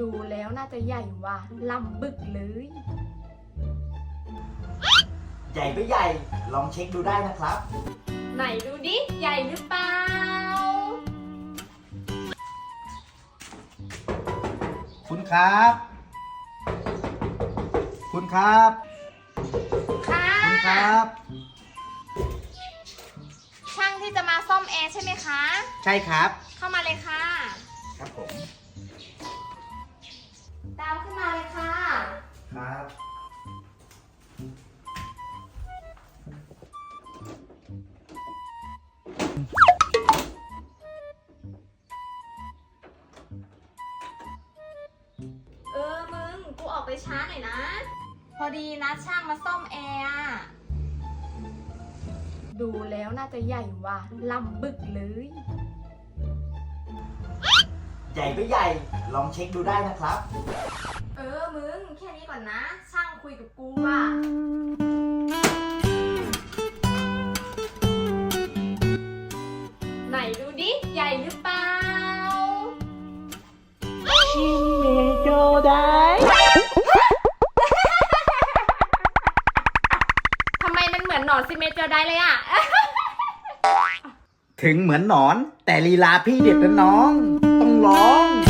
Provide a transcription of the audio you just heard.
ดูแล้วน่าจะใหญ่ว่ะลำบึกเลย ใหญ่ไม่ใหญ่ ลองเช็คดูได้นะครับ ไหนดูดิ ใหญ่หรือเปล่า คุณครับ คุณครับ ค่ะ คุณครับ ช่างที่จะมาซ่อมแอร์ใช่ไหมคะ ใช่ครับ เข้ามาเลยค่ะ ดาวขึ้นมาเลยค่ะ ครับ เออมึง กูออกไปช้าหน่อยนะ พอดีนะช่างมาซ่อมแอร์อะดูแล้วน่าจะใหญ่ว่ะลำบึกเลย ใหญ่ไม่ใหญ่ ลองเช็คดูได้นะครับ เออ มึง แค่นี้ก่อนนะ ช่างคุยกับกูอะ ไหนดูดิ ใหญ่หรือเปล่า ทำไมมันเหมือนหนอนซิเมเจอร์ได้เลยอะ ถึงเหมือนหนอน แต่ลีลาพี่เด็ดนะน้อง ต้อง long.